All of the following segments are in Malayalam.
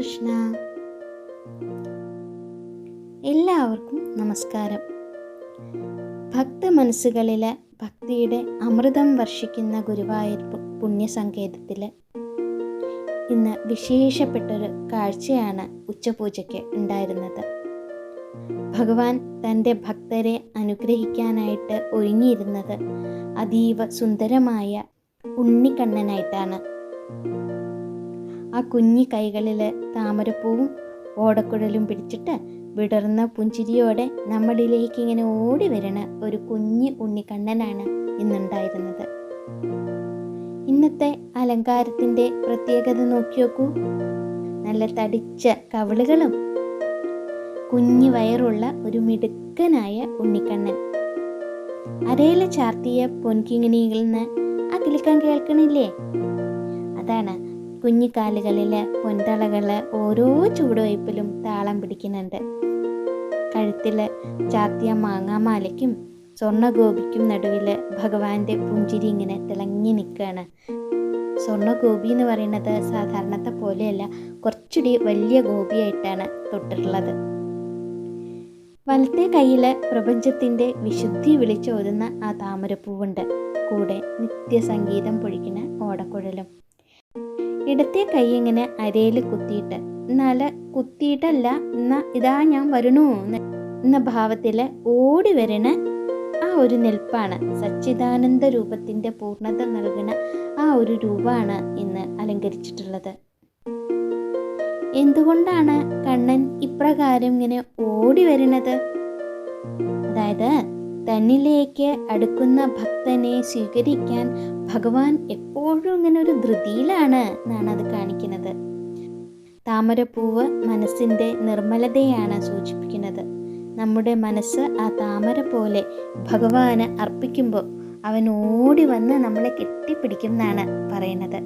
കൃഷ്ണ. എല്ലാവർക്കും നമസ്കാരം. ഭക്ത മനസ്സുകളിലെ ഭക്തിയുടെ അമൃതം വർഷിക്കുന്ന ഗുരുവായൂർ പുണ്യസങ്കേതത്തിൽ ഇന്ന് വിശേഷപ്പെട്ടൊരു കാഴ്ചയാണ് ഉച്ചപൂജയ്ക്ക് ഉണ്ടായിരുന്നത്. ഭഗവാൻ തന്റെ ഭക്തരെ അനുഗ്രഹിക്കാനായിട്ട് ഒരുങ്ങിയിരുന്നത് അതീവ സുന്ദരമായ ഉണ്ണിക്കണ്ണനായിട്ടാണ് ആ കുഞ്ഞി കൈകളിൽ താമരപ്പൂവും ഓടക്കുഴലും പിടിച്ചിട്ട് വിടർന്ന പുഞ്ചിരിയോടെ നമ്മളിലേക്ക് ഇങ്ങനെ ഓടി വരണ ഒരു കുഞ്ഞ് ഉണ്ണിക്കണ്ണനാണ് ഇന്നുണ്ടായിരുന്നത്. ഇന്നത്തെ അലങ്കാരത്തിന്റെ പ്രത്യേകത നോക്കി നോക്കൂ. നല്ല തടിച്ച കവിളുകളും കുഞ്ഞു വയറുള്ള ഒരു മിടുക്കനായ ഉണ്ണിക്കണ്ണൻ അരയിലെ ചാർത്തിയ പൊൻകിങ്ങിനിയിൽ നിന്ന് ആ കിളിക്കാൻ കേൾക്കണില്ലേ? അതാണ് കുഞ്ഞിക്കാലുകളിൽ പൊൻതളകൾ ഓരോ ചുവടുവയ്പ്പിലും താളം പിടിക്കുന്നുണ്ട്. കഴുത്തിൽ ചാത്തിയ മാങ്ങാമാലയ്ക്കും സ്വർണഗോപിക്കും നടുവിൽ ഭഗവാന്റെ പുഞ്ചിരി ഇങ്ങനെ തിളങ്ങി നിൽക്കുകയാണ്. സ്വർണഗോപി എന്ന് പറയുന്നത് സാധാരണത്തെ പോലെയല്ല കുറച്ചുകൂടി വലിയ ഗോപിയായിട്ടാണ് തൊട്ടിട്ടുള്ളത്. വലത്തെ കയ്യിൽ പ്രപഞ്ചത്തിന്റെ വിശുദ്ധി വിളിച്ചോതുന്ന ആ താമരപ്പൂവുണ്ട്. കൂടെ നിത്യസംഗീതം പൊഴിക്കുന്ന ഓടക്കുഴലും. ഇടത്തെ കൈ ഇങ്ങനെ അരയിൽ കുത്തിയിട്ട് എന്നാൽ കുത്തിയിട്ടല്ല എന്നാ ഇതാ ഞാൻ വരണു എന്ന ഭാവത്തിൽ ഓടി വരണ ആ ഒരു നിൽപ്പാണ്. സച്ചിദാനന്ദ രൂപത്തിന്റെ പൂർണത നൽകുന്ന ആ ഒരു രൂപമാണ് ഇന്ന് അലങ്കരിച്ചിട്ടുള്ളത്. എന്തുകൊണ്ടാണ് കണ്ണൻ ഇപ്രകാരം ഇങ്ങനെ ഓടി വരുന്നത് അതായത് തന്നിലേക്ക് അടുക്കുന്ന ഭക്തനെ സ്വീകരിക്കാൻ ഭഗവാൻ എപ്പോഴും ഇങ്ങനെ ഒരു ധൃതിയിലാണ് എന്നാണ് അത് കാണിക്കുന്നത്. താമരപ്പൂവ് മനസ്സിന്റെ നിർമ്മലതയാണ് സൂചിപ്പിക്കുന്നത്. നമ്മുടെ മനസ്സ് ആ താമര പോലെ ഭഗവാന് അർപ്പിക്കുമ്പോൾ അവൻ ഓടി വന്ന് നമ്മളെ കെട്ടിപ്പിടിക്കും എന്നാണ് പറയുന്നത്.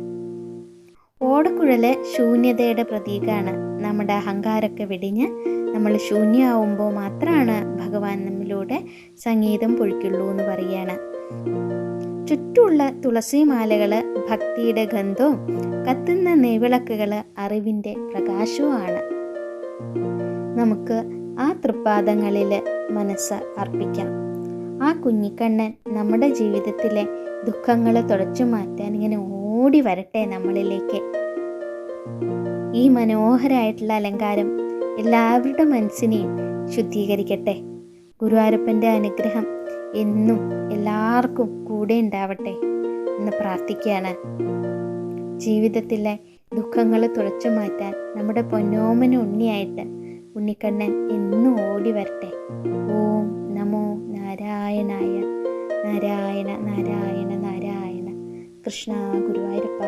ഓടക്കുഴൽ ശൂന്യതയുടെ പ്രതീകമാണ് നമ്മുടെ അഹങ്കാരമൊക്കെ വെടിഞ്ഞ് നമ്മൾ ശൂന്യമാവുമ്പോൾ മാത്രമാണ് ഭഗവാൻ നമ്മിലൂടെ സംഗീതം പൊഴിക്കുള്ളൂ എന്ന് പറയാണ് ചുറ്റുമുള്ള തുളസിമാലകൾ ഭക്തിയുടെ ഗന്ധവും കത്തുന്ന നെയ്വിളക്കുകൾ അറിവിന്റെ പ്രകാശവുമാണ്. നമുക്ക് ആ തൃപ്പാദങ്ങളിൽ മനസ്സ് അർപ്പിക്കാം. ആ കുഞ്ഞിക്കണ്ണൻ നമ്മുടെ ജീവിതത്തിലെ ദുഃഖങ്ങൾ തുടച്ചു മാറ്റാൻ ഇങ്ങനെ ഓടി വരട്ടെ നമ്മളിലേക്ക്. ഈ മനോഹരമായിട്ടുള്ള അലങ്കാരം എല്ലാവരുടെ മനസ്സിനെയും ശുദ്ധീകരിക്കട്ടെ. ഗുരുവായൂരപ്പന്റെ അനുഗ്രഹം എന്നും എല്ലാവർക്കും കൂടെ ഉണ്ടാവട്ടെ എന്ന് പ്രാർത്ഥിക്കുകയാണ്. ജീവിതത്തിലെ ദുഃഖങ്ങൾ തുടച്ചു മാറ്റാൻ നമ്മുടെ പൊന്നോമന ഉണ്ണിയായിട്ട് ഉണ്ണിക്കണ്ണൻ എന്നും ഓടി വരട്ടെ. ഓം നമോ നാരായണായ നാരായണ നാരായണ നാരായണ കൃഷ്ണ ഗുരുവായൂരപ്പ.